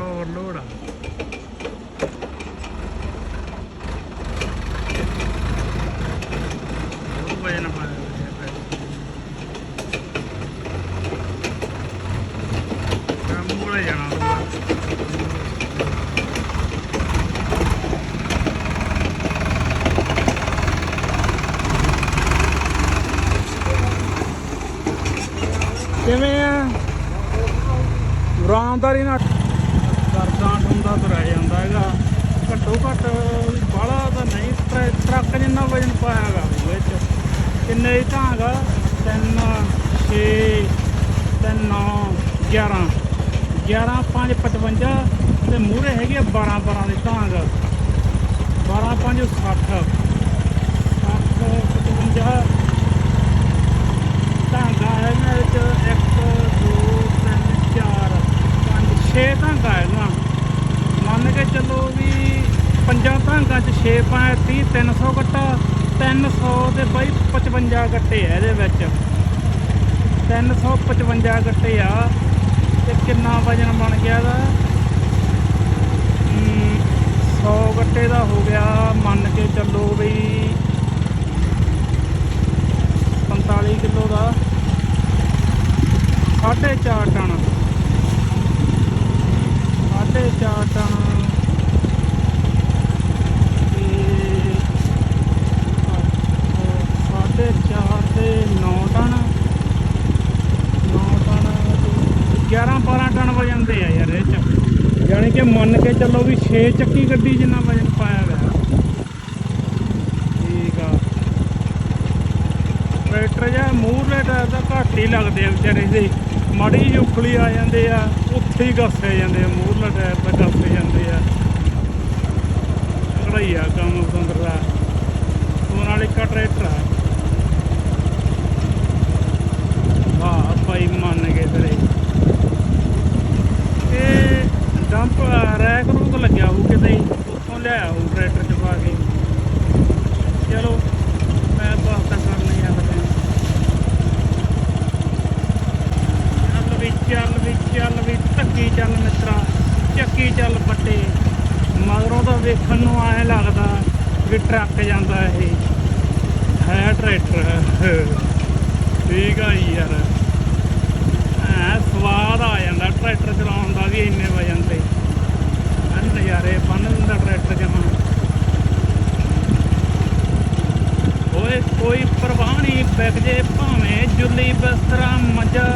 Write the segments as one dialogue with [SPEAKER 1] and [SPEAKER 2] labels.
[SPEAKER 1] ਫੁੱਲ overload ਆ ਬਹੁਤ ਵਜਨ ਪਾਇਆ ਹੋਇਆ ਹੈ ਕੰਮ ਮੋੜੇ ਜਾਣਾ ਹੋਊਗਾ ਕਿਵੇਂ ਆ ਆਰਾਮਦਾਰੀ ਨਾਲ ਕਰਦਾ ਠੁੰਦਾ ਤੁਰਿਆ ਜਾਂਦਾ ਹੈਗਾ। ਘੱਟੋ ਘੱਟ ਬਾਹਲਾ ਤਾਂ ਨਹੀਂ ਟਰੈ- ਟਰੱਕ ਜਿੰਨਾ ਵਜਨ ਪਾਇਆ ਹੈਗਾ ਉਹਦੇ ਵਿੱਚ। ਕਿੰਨੇ ਹੀ ਢਾਂਗਾ 3 6 3 9 11 11 5 55 ਤੇ ਮੂਹਰੇ ਹੈਗੇ ਆ 12 12 ਦੇ ਢਾਂਗ 12 5 60 60 55 ਧਾਗਾ ਹੈ ਇਹਨਾਂ ਵਿੱਚ 1 2 3 4 5 6 ਧਾਂਗਾ ਹੈਗਾ ਮੰਨ ਕੇ ਚੱਲੋ ਵੀ ਪੰਜਾਂ ਧਾਗਾਂ 'ਚ 6 ਪਾਏ 30 300 ਕੱਟਾ 300 ਤੇ ਬਾਈ 55 ਗੱਟੇ ਆ ਇਹਦੇ ਵਿੱਚ। 355 ਗੱਟੇ ਆ। ਤੇ ਕਿੰਨਾ ਵਜਨ ਬਣ ਗਿਆ ਇਹਦਾ? 100 ਗੱਟੇ ਦਾ ਹੋ ਗਿਆ, ਮੰਨ ਕੇ ਚੱਲੋ ਵੀ 45 ਕਿਲੋ ਦਾ। 4.5 ਟਨ 4.5 ਟਨ ਤੇ 4.5 ਤੇ 9 ਟਨ 9 ਟਨ 11 12 ਟਨ ਵਜਨ ਦੇ ਆ ਯਾਰ ਇਹ ਚ ਯਾਨੀ ਕਿ ਮੰਨ ਕੇ ਚੱਲੋ ਵੀ 6 ਚੱਕੀ ਗੱਡੀ ਜਿੰਨਾ ਵਜਨ ਪਾਇਆ ਗਿਆ ਠੀਕ ਆ। ਟਰੈਕਟਰ ਜਾਂ ਮੂਹਰੇ ਟਾਇਰ ਘੱਟ ਹੀ ਲੱਗਦੇ ਆ ਵਿਚਾਰੇ ਦੇ ਮਾੜੀ ਜਿਹੀ ਉਖਲੀ ਆ ਜਾਂਦੇ ਆ, ਉੱਥੇ ਹੀ ਗੱਸੇ ਜਾਂਦੇ ਆ, ਮੂਹਰਲਾ ਟਾਇਰ ਤਾਂ ਗੱਸੇ ਜਾਂਦੇ ਆ। ਕੜਾਈ ਆ ਕੰਮ ਸੰਦਰਾ ਸੋਨਾਲੀਕਾ ਟਰੈਕਟਰ ਆ। ਵਾਹ। ਉੱਥੋਂ ਟਰੈਕਟਰ ਚ ਪਾ ਕੇ। ਚਲੋ, ਮੈਂ ਬਾਤ ਤਾਂ ਕਰਨੀ ਆ ਬਤੇ ਚੱਲ ਵੀ ਚੱਲ ਵੀ ਚੱਲ ਵੀ ਧੱਕੀ ਚੱਲ ਮਿੱਤਰਾ ਚੱਕੀ ਚੱਲ ਪੱਟੇ। ਮਗਰੋਂ ਤਾਂ ਵੇਖਣ ਨੂੰ ਐ ਲੱਗਦਾ ਵੀ ਟਰੱਕ ਜਾਂਦਾ ਇਹ। ਹੈ ਟਰੈਕਟਰ। ਠੀਕ ਆ ਯਾਰ। ਐ ਸਵਾਦ ਆ ਜਾਂਦਾ ਟਰੈਕਟਰ ਚਲਾਉਣ ਦਾ ਵੀ, ਇੰਨੇ ਵਜਨ ਤੇ। ਨਜ਼ਾਰੇ, ਬੰਨ ਦਿੰਦਾ ਟਰੈਕਟਰ ਚ ਓਏ ਕੋਈ ਪਰਵਾਹ ਨਹੀਂ ਵਿਕ ਜੇ ਭਾਵੇਂ ਜੁੱਲੀ ਬਸਤਰਾ ਮਜਾ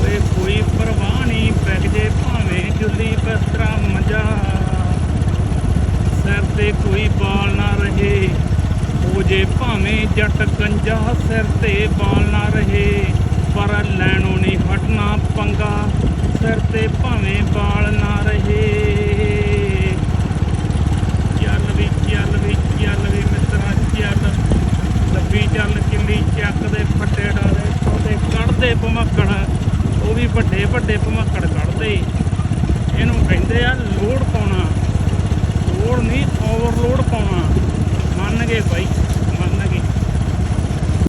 [SPEAKER 1] ਓਏ, ਕੋਈ ਪਰਵਾਹ ਨਹੀਂ ਵਿਕ ਜੇ ਭਾਵੇਂ ਜੁੱਲੀ ਬਸਤਰਾ ਮਜਾ ਸਿਰ ਤੇ ਕੋਈ ਬਾਲ ਨਾ ਰਹੇ ਹੋ ਜੇ ਭਾਵੇਂ ਜੱਟ ਗੰਜਾ ਸਿਰ ਤੇ ਬਾਲ ਨਾ ਰਹੇ, ਪਰ ਲੈਣ ਨਹੀਂ ਹਟਣਾ ਪੰਗਾ ਸਿਰ ਤੇ ਭਾਵੇਂ ਬਾਲ ਨਾ ਰਹੇ ਚੱਲ ਵੀ ਚੱਲ ਵੀ ਚੱਲ ਵੀ ਮਿੱਤਰਾ ਚੱਲ ਲੱਭੀ ਚੱਲ ਕਿੰਨੀ ਚੱਕ ਦੇ ਫੱਟੇ ਡਾਲੇ ਛੋਟੇ ਭਮੱਕੜ, ਉਹ ਵੀ ਵੱਡੇ ਵੱਡੇ ਭਮੱਕੜ ਕੱਢਦੇ ਇਹਨੂੰ ਕਹਿੰਦੇ ਆ ਲੋਡ ਪਾਉਣਾ। ਲੋਡ ਨਹੀਂ ਓਵਰਲੋਡ ਪਾਉਣਾ। ਮੰਨ ਗਏ ਬਾਈ।